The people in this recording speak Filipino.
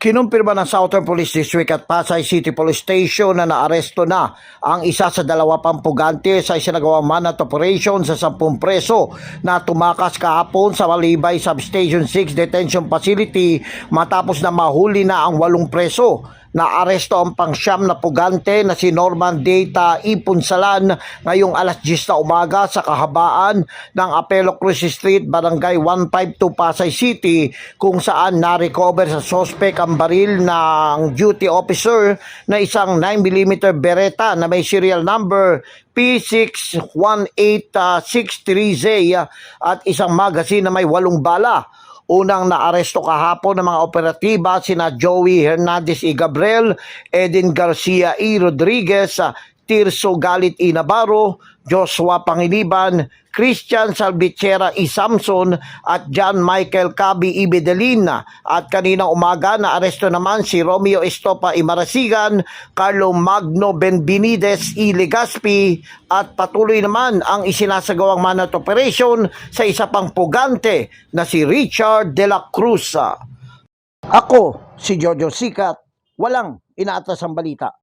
Kinumpirma ng Southern Police District at Pasay City Police Station na naaresto na ang isa sa dalawa pang pugante sa isinagawang manat operation sa 10 preso na tumakas kahapon sa Malibay Substation 6 Detention Facility matapos na mahuli na ang walong preso. Naaresto ang pangsyam na pugante na si Norman Data Ipunsalan ngayong alas 10 na umaga sa kahabaan ng Apelo Cruz Street, Barangay 152 Pasay City kung saan na-recover sa sospek ang baril ng duty officer na isang 9mm Beretta na may serial number P61863Z at isang magazine na may walong bala. Unang naaresto kahapon ng mga operatiba sina Joey Hernandez E. Gabriel, Edin Garcia E. Rodriguez, Tirso Galit E. Navarro, Joshua Pangiliban, Christian Salvicera E. Samson at John Michael Cabi E. Bedelin. At kaninang umaga na aresto naman si Romeo Estopa E. Marasigan, Carlo Magno Benvenides E. Legaspi at patuloy naman ang isinasagawang manat operation sa isa pang pugante na si Richard De La Cruz. Ako, si Jojo Sikat, walang inaatas ang balita.